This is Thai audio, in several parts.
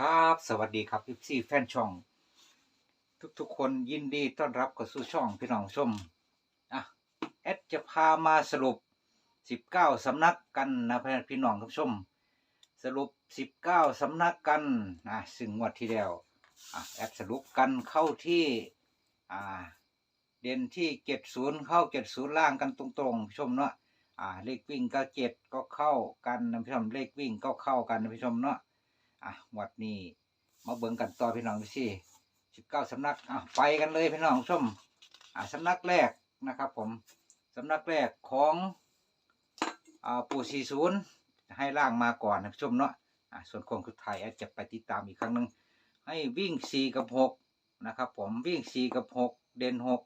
ครับสวัสดีครับพี่ซี่แฟนช่อง ทุกๆคนยินดีต้อนรับเข้าสู่ช่องพี่น้องชมอะแอดจะพามาสรุป 19 สำนักกันนะพี่น้องทุกชม สรุป 19 สำนักกันนะซึ่งงวดที่แล้วอะแอดสรุปกันเข้าที่อ่าเด่นที่ 70 เข้า 70 ล่างกันตรงๆชมเนาะอ่าเลขวิ่งก็เจ็ดก็เข้ากันนะพี่ชมเลขวิ่งก็เข้ากันนะพี่ชมเนาะ อะวัดนี้มาเบิ่งกันต่อพี่น้องพี่ซี่สิบเก้าสำนักอะไปกันเลยพี่น้องชมอะสำนักแรกนะครับ ผมสำนักแรกของอ่าปู่สี่ศูนย์ให้ล่างมาก่อนนะชมเนาะอะส่วนครงสุดท้ายอาจจะไปติดตามอีกครั้งหนึ่งให้วิ่งสี่กับหกนะครับ ผมวิ่งสี่กับหกเด่นหก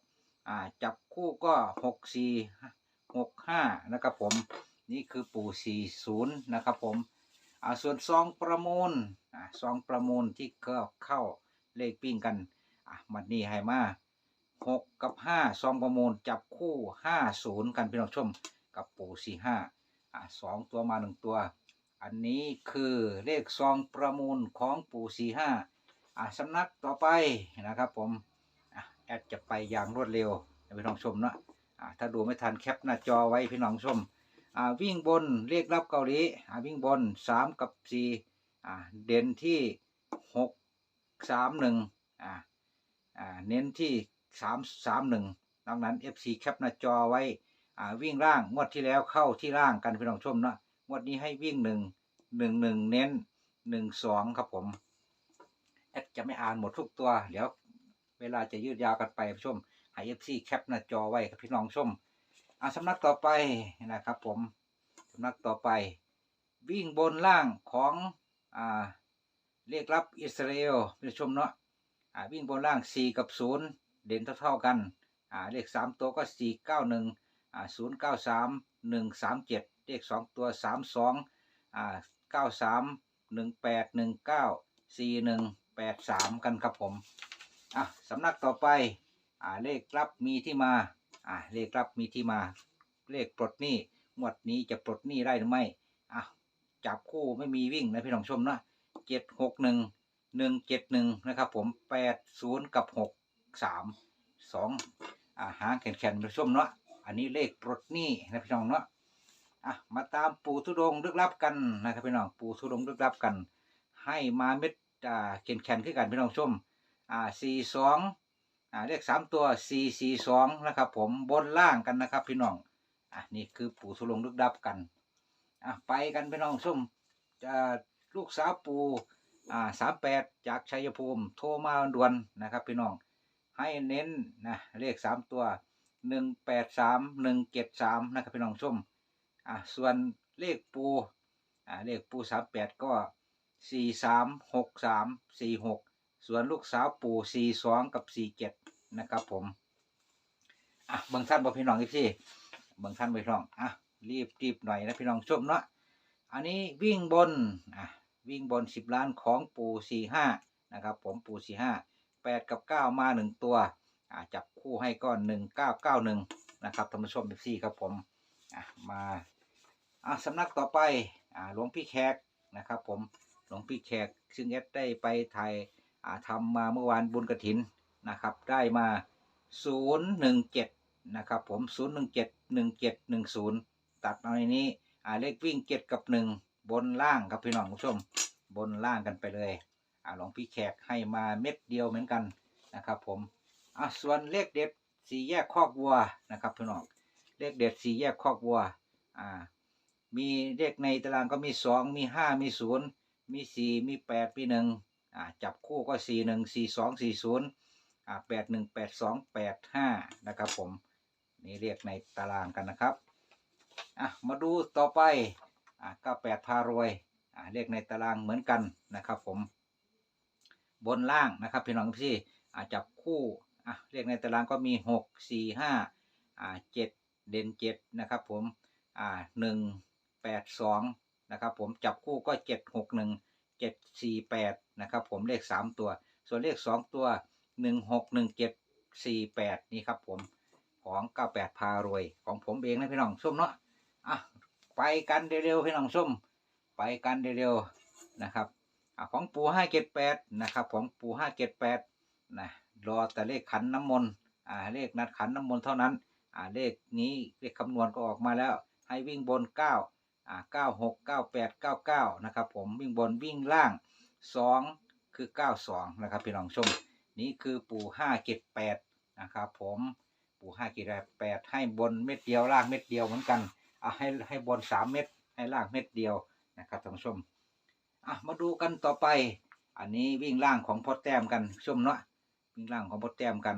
อ่าจับคู่ก็หกสี่หกห้านะครับ ผมนี่คือปู่สี่ศูนย์นะครับ ผม อ่าส่วนซองประมูลอ่าซองประมูลที่ก็เข้าเลขปิ้งกันอะมันนี่ให้มาหกกับห้าซองประมูลจับคู่ห้าศูนย์กันพี่น้องชมกับปู่สี่ห้าอ่าสองตัวมาหนึ่งตัว อันนี้คือเลขซองประมูลของปู่สี่ห้าอ่าสำนักต่อไปนะครับผมอะแอดจะไปอย่างรวดเร็วพี่น้องชมเนาะอ่าถ้าดูไม่ทันแคปหน้าจอไว้พี่น้องชม วิ่งบนเรียกรับเกาหลีวิ่งบนสามกับสี่เด่นที่หกสามหนึ่งเน้นที่สามสามหนึ่งดังนั้น FC แคปหน้าจอไว้วิ่งล่างงวดที่แล้วเข้าที่ล่างกันพี่น้องชมนะงวดนี้ให้วิ่งหนึ่งหนึ่งหนึ่งเน้นหนึ่งสองครับผมแอดจะไม่อ่านหมดทุกตัว เดี๋ยวเวลาจะยืดยาวกันไปชมให้ FC แคปหน้าจอไว้ครับพี่น้องชม อ่าสำนักต่อไปนะครับผมสำนักต่อไป วิ่งบนล่างของอ่าเรียกรับอิสราเอลผู้ชมเนาะอ่าวิ่งบนล่าง 4 กับ 0 เด่นเท่าๆกันอ่าเลข 3 ตัวก็ 4 9 1อ่า0 9 3 1 3 7 เลข 2 ตัว 3 2อ่า9 3 1 8 1 9 4 1 8 3 กันครับผมอะสำนักต่อไปอ่าเลขรับมีที่มา อะเลขรับมีที่มา เลขปลดหนี้งวดนี้จะปลดหนี้ได้หรือไม่อะจับคู่ไม่มีวิ่งนะพี่น้องชมนะเจ็ดหกหนึ่งหนึ่งเจ็ดหนึ่งนะครับผมแปดศูนย์กับหกสามสองอ่าหางแขนแขนผู้ชมเนาะอันนี้เลขปลดหนี้นะพี่น้องเนาะอะมาตามปู่ทุดงลึกลับกันนะครับพี่น้องปู่ทุดงลึกลับกัน ให้มาเม็ดอ่าแขนแขนขึ้นกันพี่น้องชมอ่าสี่สอง อ่าเลขสามตัวสี่สี่สองนะครับผมบนล่างกันนะครับ พี่น้องอะนี่คือปู่สุลงลึกดับกันอะไปกันพี่น้องส้มจะลูกสาวปู่อ่าสามแปดจากชัยภูมิ โทรมาด่วนนะครับ พี่น้องให้เน้นนะเลขสามตัวหนึ่งแปดสามหนึ่งเจ็ดสามนะครับพี่น้องส้มอะส่วนเลขปูอ่าเลขปูสามแปดก็สี่สามหกสามสี่หก ส่วนลูกสาวปู่สี่สองกับสี่เจ็ดนะครับผม อะบิ่งท่านบ่พี่น้องอีกทีเบิ่งท่านบ่พี่น้อง อะรีบรีบหน่อยนะพี่น้องชมเนาะ อันนี้วิ่งบน อะวิ่งบนสิบล้านของปู่สี่ห้านะครับ ผมปู่สี่ห้าแปดกับเก้ามาหนึ่งตัวอะจับคู่ให้ก้อนหนึ่งเก้าเก้าหนึ่งนะครับท่านผู้ชมอีกทีครับผมอะมาอะสำนักต่อไปอ่าหลวงพี่แขกนะครับ ผมหลวงพี่แขกซึ่งเอสได้ไปถ่าย ทำมาเมื่อวานบุญกระถินนะครับ ได้มา 017 นะครับ ผม 017 1710 ตัดเอาในนี้อ่าเลขวิ่ง 7 กับ 1 บนล่างครับพี่น้องผู้ชม บนล่างกันไปเลยอ่าหลวงพี่แขกให้มาเม็ดเดียวเหมือนกันนะครับผมอ่าส่วนเลขเด็ดสี่แยกคอกวัวนะครับพี่น้องเลขเด็ดสี่แยกคอกวัวอ่ามีเลขในตารางก็มีสองมีห้ามีศูนย์มีสี่มีแปดมีหนึ่ง จับคู่ก็สี่หนึ่งสี่สองสี่ศูนย์อ่าแปดหนึ่งแปดสองแปดห้านะครับผม นี่เรียกในตารางกันนะครับอะมาดูต่อไปอ่าก็แปดพารวยอ่าเรียกในตารางเหมือนกันนะครับผม บนล่างนะครับพี่น้องพี่อ่าจับคู่อะเรียกในตารางก็มีหกสี่ห้าอ่าเจ็ดเด่นเจ็ดนะครับผมอ่าหนึ่งแปดสองนะครับผมจับคู่ก็เจ็ดหกหนึ่ง เจ็ดสี่แปดนะครับผมเลขสามตัว ส่วนเลขสองตัวหนึ่งหกหนึ่งเจ็ดสี่แปดนี่ครับผมของเก้าแปดพารวยของผมเองนะพี่น้องส้มเนาะอะไปกันเร็วๆพี่น้องส้ม ไปกันเร็วๆนะครับอของปูห้าเจ็ดแปดนะครับผมปูห้าเจ็ดแปดนะรอแต่เลขขันน้ำมนต์อ่าเลขนัดขันน้ำมนต์เท่านั้นอ่าเลขนี้เลขคำนวณก็ออกมาแล้ว ให้วิ่งบนเก้า อ่าเก้าหกเก้าแปดเก้าเก้านะครับผมวิ่งบนวิ่งล่างสองคือเก้าสองนะครับพี่น้องชม นี่คือปูห้าเจ็ดแปดนะครับผมปูห้าเจ็ดแปดให้บนเม็ดเดียวล่างเม็ดเดียวเหมือนกันอ่าให้ให้บนสามเม็ดให้ล่างเม็ดเดียวนะครับท่านผู้ชมอะมาดูกันต่อไป อันนี้วิ่งล่างของพ่อแต้มกันชมเนาะวิ่งล่างของพ่อแต้มกัน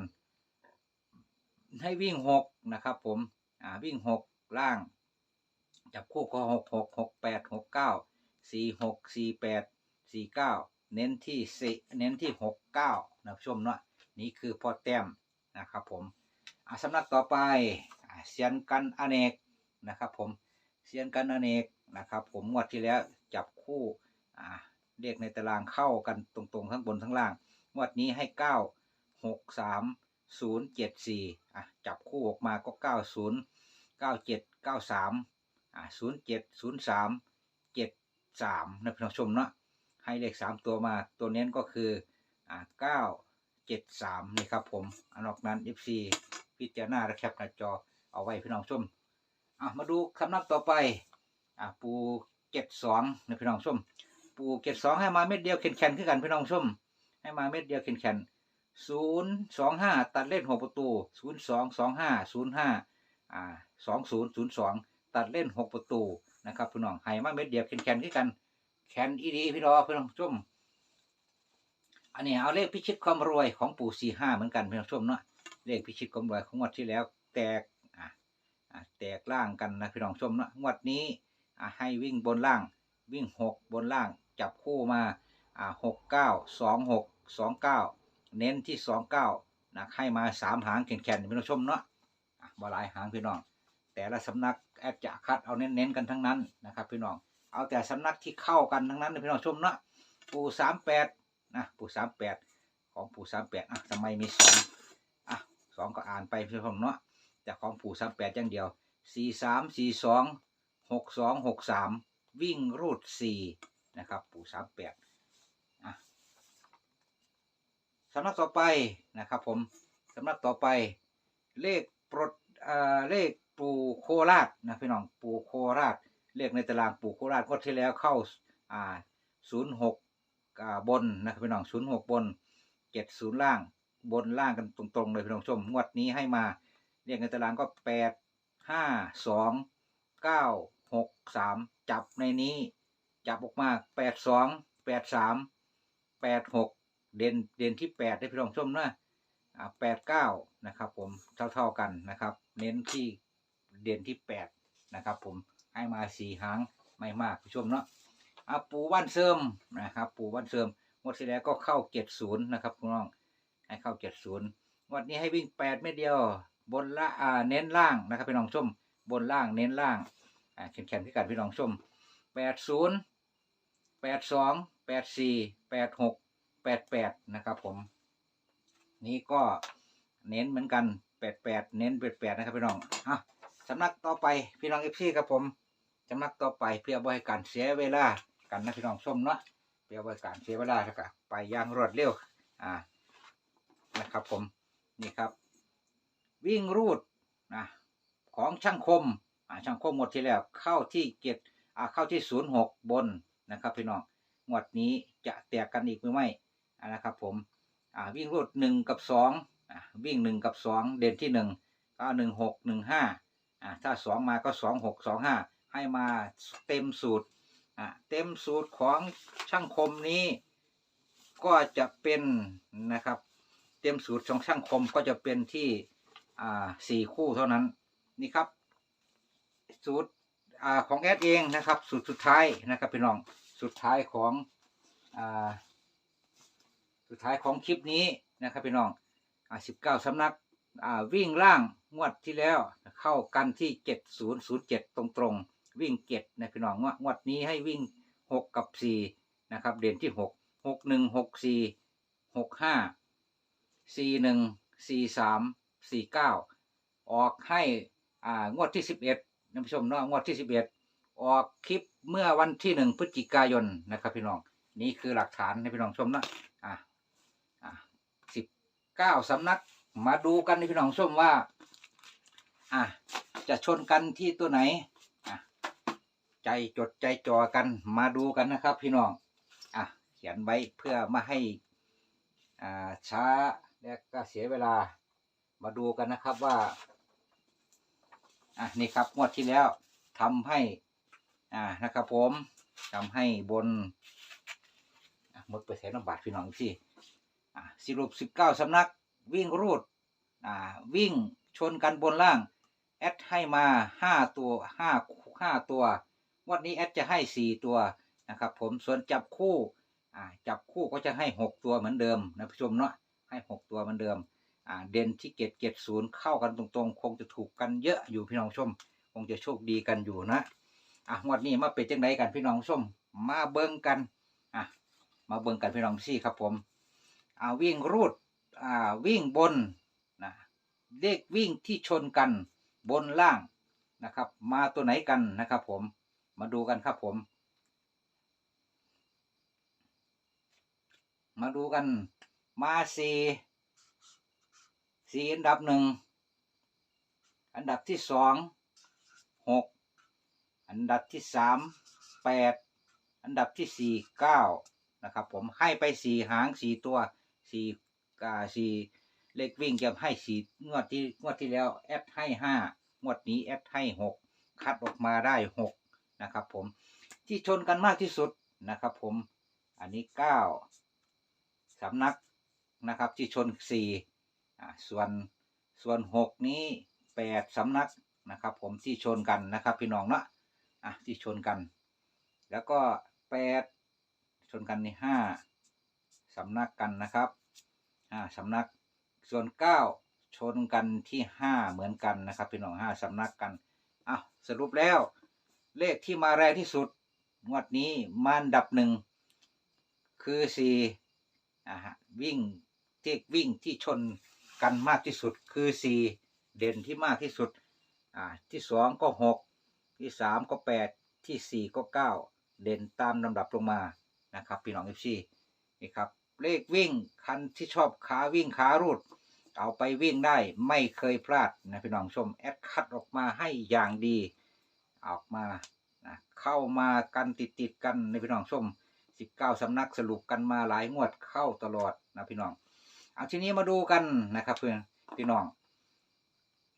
ให้วิ่งหกนะครับผมอ่าวิ่งหกล่าง จับคู่ก็หกหกหกแปดหกเก้าสี่หกสี่แปดสี่เก้าเน้นที่สี่เน้นที่หกเก้านะชมเนาะนี่คือพอแต้มนะครับผมอะสำนักต่อไปเซียนกันอเนกนะครับผมเซียนกันอเนกนะครับผมงวดที่แล้วจับคู่อ่าเลขในตารางเข้ากันตรงๆทั้งบนทั้งล่างงวดนี้ให้เก้าหกสามศูนย์เจ็ดสี่อะจับคู่ออกมาก็เก้าศูนย์เก้าเจ็ดเก้าสาม อะศูนย์เจ็ดศูนย์สามเจ็ดสามนะพี่น้องชมเนาะให้เลขสามตัวมาตัวเน้นก็คืออ่าเก้าเจ็ดสามนี่ครับผมอันนอกนั้น FC พิจารณาและแคปหน้าจอเอาไว้พี่น้องชมอะมาดูคำนับต่อไปอะปูเจ็ดสองนะพี่น้องชมปูเกตสองให้มาเม็ดเดียวเข็นแข็นขึ้นกันพี่น้องชมให้มาเม็ดเดียวเข็นแข็นศูนย์สองห้าตัดเล่นหกประตูศูนย์สองสองห้าศูนย์ห้าอ่าสองศูนย์ศูนย์สอง ตัดเล่นหกประตูนะครับพี่น้องให้มาเม็ดเดียวเข็นแข็นขึ้นกัน แข็นอีดีพี่น้องพี่น้องชมอันนี้เอาเลขพิชิตความรวยของปู่สี่ห้าเหมือนกันพี่น้องชมเนาะเลขพิชิตความรวยของงวดที่แล้ว แตกอ่าอ่าแตกล่างกันนะพี่น้องชมเนาะงวดนี้อ่าให้วิ่งบนล่าง วิ่งหกบนล่าง จับคู่มาอ่าหกเก้าสองหกสองเก้าเน้นที่สองเก้านะให้มาสามหางแข็งๆพี่น้องชมเนาะอะบหลายหางพี่น้อง แต่ละสำนัก แอดจะคัดเอาเน้นๆกันทั้งนั้นนะครับพี่น้องเอาแต่สำนักที่เข้ากันทั้งนั้นนะพี่น้องชมเนาะปูสามแปดนะปูสามแปดของปูสามแปดอะทำไมมีสองอะสองก็อ่านไปพี่น้องเนาะแต่ของปูสามแปดอย่างเดียวสี่สามสี่สองหกสองหกสามวิ่งรูดสี่นะครับปู่สามแปดอะสำนักต่อไปนะครับผมสำนักต่อไปเลขปลดอ่าเลข ปูโคราชนะพี่น้องปูโคราชเลขในตารางปูโคราชงวดที่แล้วเข้าอ่าศูนย์หกอ่าบนนะครับพี่น้องศูนย์หกบนเจ็ดศูนย์ล่างบนล่างกันตรงๆเลยพี่น้องชมงวดนี้ให้มาเลขในตารางก็แปดห้าสองเก้าหกสามจับในนี้จับออกมาแปดสองแปดสามแปดหกเด่นเด่นที่แปดได้พี่น้องชมนะแปดเก้านะครับผมเท่าๆกันนะครับ เน้นที่ เด่นที่แปดนะครับ ผมให้มาสี่หางไม่มากผู้ชมเนาะอะปูวันเสริมนะครับ ปูวันเสริมงวดที่แล้วก็เข้าเจ็ดศูนย์นะครับพี่น้องให้เข้าเจ็ดศูนย์วดนี้ให้วิ่งแปดเม็ดเดียว บนละอ่าเน้นล่างนะครับพี่น้องชม บนล่างเน้นล่างอ่าแข็งๆที่กันพี่น้องชมแปดศูนย์แปดสองแปดสี่แปดหกแปดแปดนะครับผม นี่ก็เน้นเหมือนกันแปดแปดเน้นแปดแปดนะครับพี่น้องอะ สำนักต่อไปพี่น้องเอฟซีครับผมสำนักต่อไปเพื่อบริการเสียเวลากันนะพี่น้องชมเนาะเพื่อบริการเสียเวลาแล้วก็ไปอย่างรวดเร็วอ่านะครับผมนี่ครับ วิ่งรูดนะของช่างคมอ่าช่างคมหมดที่แล้วเข้าที่เจ็ดอ่าเข้าที่ศูนย์หกบนนะครับพี่น้องงวดนี้จะแตกกันอีกหรือไม่นะครับผมอ่าวิ่งรูดหนึ่งกับสองอ่าวิ่งหนึ่งกับสองเด่นที่หนึ่งก็หนึ่งหกหนึ่งห้า อ่าถ้าสองมาก็สองหกสองห้าให้มาเต็มสูตรอ่าเต็มสูตรของช่างคมนี้ ก็จะเป็นนะครับ เต็มสูตรของช่างคมก็จะเป็นที่อ่าสี่คู่เท่านั้นนี่ครับ สูตรอ่าของแอดเองนะครับ สูตรสุดท้ายนะครับพี่น้องสุดท้ายของอ่าสุดท้ายของคลิปนี้นะครับพี่น้องอ่าสิบเก้าสำนัก อ่าวิ่งล่างงวดที่แล้วเข้ากันที่เจ็ดศูนย์ศูนย์เจ็ดตรงตรงๆวิ่งเจ็ดนะพี่น้องงวดงวดนี้ให้วิ่งหกกับสี่นะครับ เด่นที่หกหกหนึ่งหกสี่หกห้าสี่หนึ่งสี่สามสี่เก้าออกให้อ่างวดที่สิบเอ็ดท่านผู้ชมเนาะงวดที่สิบเอ็ดออกคลิปเมื่อวันที่หนึ่งพฤศจิกายนนะครับพี่น้องนี่คือหลักฐานให้พี่น้องชมนะอะอะสิบเก้าสำนัก มาดูกันให้พี่น้องชมว่า อะ จะชนกันที่ตัวไหนอะใจจดใจจ่อกันมาดูกันนะครับ พี่น้องอะเขียนไว้เพื่อไมาให้อ่าช้าและก็เสียเวลามาดูกันนะครับว่าอะนี่ครับงวดที่แล้วทำให้อ่านะครับ ผมทำให้บนอะหมดไปแสนบาทพี่น้องสิอะสรุปสิบเก้าสำนัก วิ่งรูดอ่าวิ่งชนกันบนล่าง แอดให้มาห้าตัวห้าห้าตัว วันนี้แอดจะให้สี่ตัวนะครับผมส่วนจับคู่อ่าจับคู่ก็จะให้หกตัวเหมือนเดิมนะผู้ชมเนาะให้หกตัวเหมือนเดิมอ่าเด่นที่เกตเกตศูนย์เข้ากันตรงๆ คงจะถูกกันเยอะอยู่พี่น้องชม คงจะโชคดีกันอยู่นะอะวดนี้มาเป็นจังไดกันพี่น้องชม มาเบิ่งกันอะมาเบิ่งกันพี่น้องซี่ครับผมอ่าวิ่งรูด อ่าวิ่งบนนะเลขวิ่งที่ชนกันบนล่างนะครับ มาตัวไหนกันนะครับ ผมมาดูกันครับผม มาดูกันมาสี่สี่อันดับหนึ่งอันดับที่สองหกอันดับที่สามแปดอันดับที่สี่เก้านะครับ ผมให้ไปสี่หางสี่ตัวสี่ กาสี่เลขวิ่งจะให้สี่งวดที่งวดที่แล้วแอดให้ห้างวดนี้แอดให้หกคัดออกมาได้หกนะครับ ผมที่ชนกันมากที่สุดนะครับ ผมอันนี้เก้าสำนักนะครับที่ชนสี่อ่าส่วนส่วนหกนี้แปดสำนักนะครับ ผมที่ชนกันนะครับ พี่น้องเนาะอะที่ชนกัน แล้วก็แปดชนกันในห้าสำนักกันนะครับ ห้าสำนักส่วนเก้าชนกันที่ห้าเหมือนกันนะครับ พี่น้องห้าสำนักกันอะสรุปแล้ว เลขที่มาแรงที่สุดงวดนี้มาอันดับหนึ่งคือสี่อ่าฮะวิ่งที่วิ่งที่ชนกันมากที่สุดคือสี่เด่นที่มากที่สุดอ่าที่สองก็หกที่สามก็แปดที่สี่ก็เก้าเด่นตามลำดับลงมานะครับ พี่น้องเอฟซีนี่ครับ เลขวิ่งคันที่ชอบขาวิ่งขารูด เอาไปวิ่งได้ไม่เคยพลาดนะพี่น้องชมแอดคัดออกมาให้อย่างดี ออกมานะเข้ามากันติดติดกันในพี่น้องชมสิบเก้าสำนักสรุปกันมาหลายงวดเข้าตลอดนะพี่น้อง เอาทีนี้มาดูกันนะครับเพื่อนพี่น้อง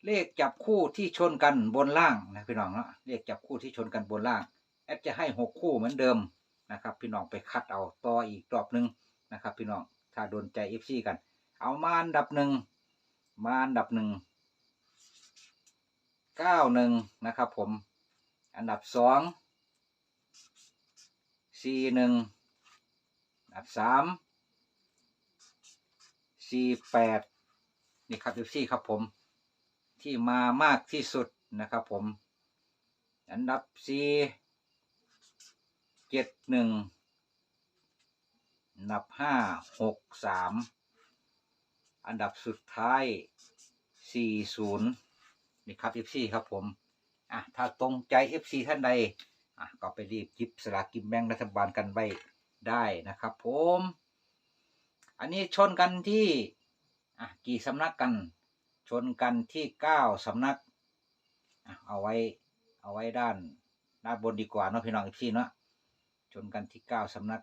เลขจับคู่ที่ชนกันบนล่างนะพี่น้องเนาะเลขจับคู่ที่ชนกันบนล่างแอดจะให้หกคู่เหมือนเดิมนะครับ พี่น้องไปคัดเอาต่ออีกรอบหนึ่ง นะครับพี่น้องถ้าโดนใจเอฟซีกัน เอามาอันดับหนึ่งมาอันดับหนึ่งเก้าหนึ่งนะครับผม อันดับสองสี่หนึ่งอันดับสามสี่แปดนี่ครับดูซี่ครับผม ที่มามากที่สุดนะครับผม อันดับสี่เจ็ดหนึ่ง อันดับห้าหกสามอันดับสุดท้ายสี่ศูนย์นี่ครับ FC ครับผมอะถ้าตรงใจ FC ท่านใดอะก็ไปรีบหยิบสลากกินแบ่งรัฐบาลกันไว้ได้นะครับผมอันนี้ชนกันที่อะกี่สำนักกัน ชนกันที่เก้าสำนักอะเอาไว้เอาไว้ด้านด้านบนดีกว่าเนาะพี่น้องอีกทีเนาะชนกันที่เก้าสำนัก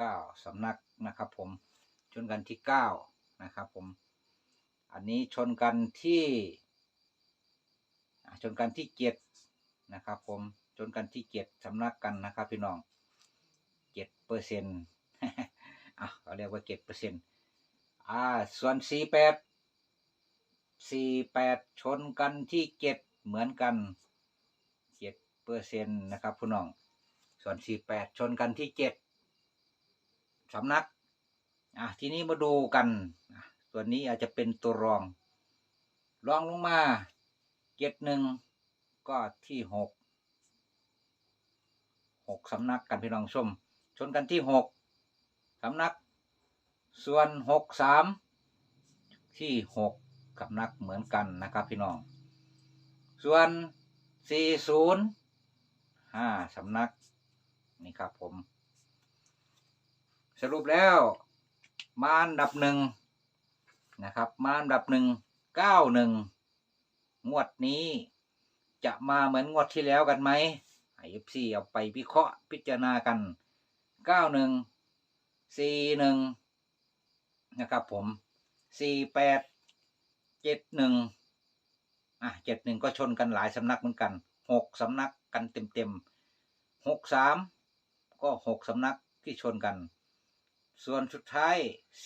ก้าสำนักนะครับผมชนกันที่เก้านะครับผม อันนี้ชนกันที่ชนกันที่เจ็ดนะครับผมชนกันที่เจ็ดสำนักกันนะครับพี่น้องเจ็ดเปอร์เซ็นต์อะเขาเรียกว่าเจ็ดเปอร์เซ็นต์อ่าส่วนสี่แปดสี่แปดชนกันที่เจ็ดเหมือนกันเจ็ดเปอร์เซ็นต์นะครับพี่น้องส่วนสี่แปดชนกันที่เจ็ด สำนักอะทีนี้มาดูกันอะส่วนนี้อาจจะเป็นตัวรอง รองลงมาเจ็ดหนึ่งก็ที่หกหกสำนักกันพี่น้องชม ชนกันที่หกสำนัก ส่วนหกสามที่หกสำนักเหมือนกันนะครับพี่น้อง ส่วนสี่ศูนย์ห้าสำนักนี่ครับผม สรุปแล้วมาอันดับหนึ่งนะครับมาอันดับหนึ่งเก้าหนึ่งงวดนี้ จะมาเหมือนงวดที่แล้วกันไหมไอเอฟซีเอาไปวิเคราะห์พิจารณากันเก้าหนึ่งสี่หนึ่งนะครับผมสี่แปดเจ็ดหนึ่งอะเจ็ดหนึ่งก็ชนกันหลายสำนักเหมือนกันหกสำนักกันเต็มเต็มหกสามก็หกสำนักที่ชนกัน ส่วนสุดท้าย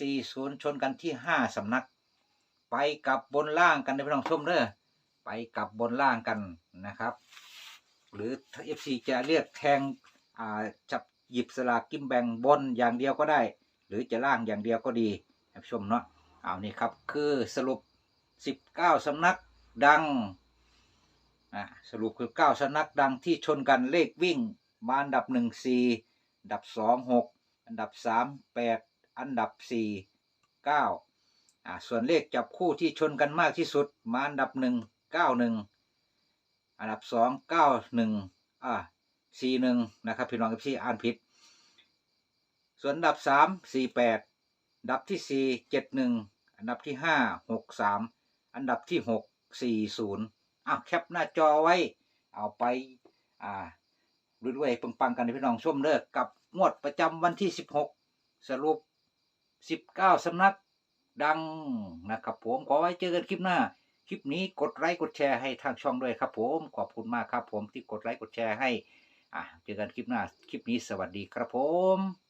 40 ชนกันที่ 5สำนัก ไปกลับบนล่างกันในพี่น้องชมเด้อไปกลับบนล่างกันนะครับ หรือถ้า FC จะเรียกแทงอ่าจับหยิบสลากกิมแบ่งบนอย่างเดียวก็ได้ หรือจะล่างอย่างเดียวก็ดีท่านผู้ชมเนาะเอานี่ครับคือสรุป 19สำนักดังอ่าสรุปคือ 9สำนักดังที่ชนกันเลขวิ่งมาอันดับ 1 4 ดับ 2 6 อันดับ3 8อันดับ4 9อ่าส่วนเลขจับคู่ที่ชนกันมากที่สุด มาอันดับ1 9 1อันดับ2 9 1อ่า4 1นะครับพี่น้องกับพี่อ่านผิด ส่วนอันดับ3 4 8อันดับที่4 7 1อันดับที่5 6 3อันดับที่6 4 0อ้าวแคปหน้าจอไว้ เอาไป อ่ารวยๆปังๆ กันพี่น้องชมเด้อกับ งวดประจำวันที่ 16 สรุป 19 สำนักดังนะครับผมขอไว้เจอกันคลิปหน้า คลิปนี้กดไลค์กดแชร์ให้ทางช่องด้วยครับผม ขอบคุณมากครับผมที่กดไลค์กดแชร์ให้อะเจอกันคลิปหน้า คลิปนี้สวัสดีครับผม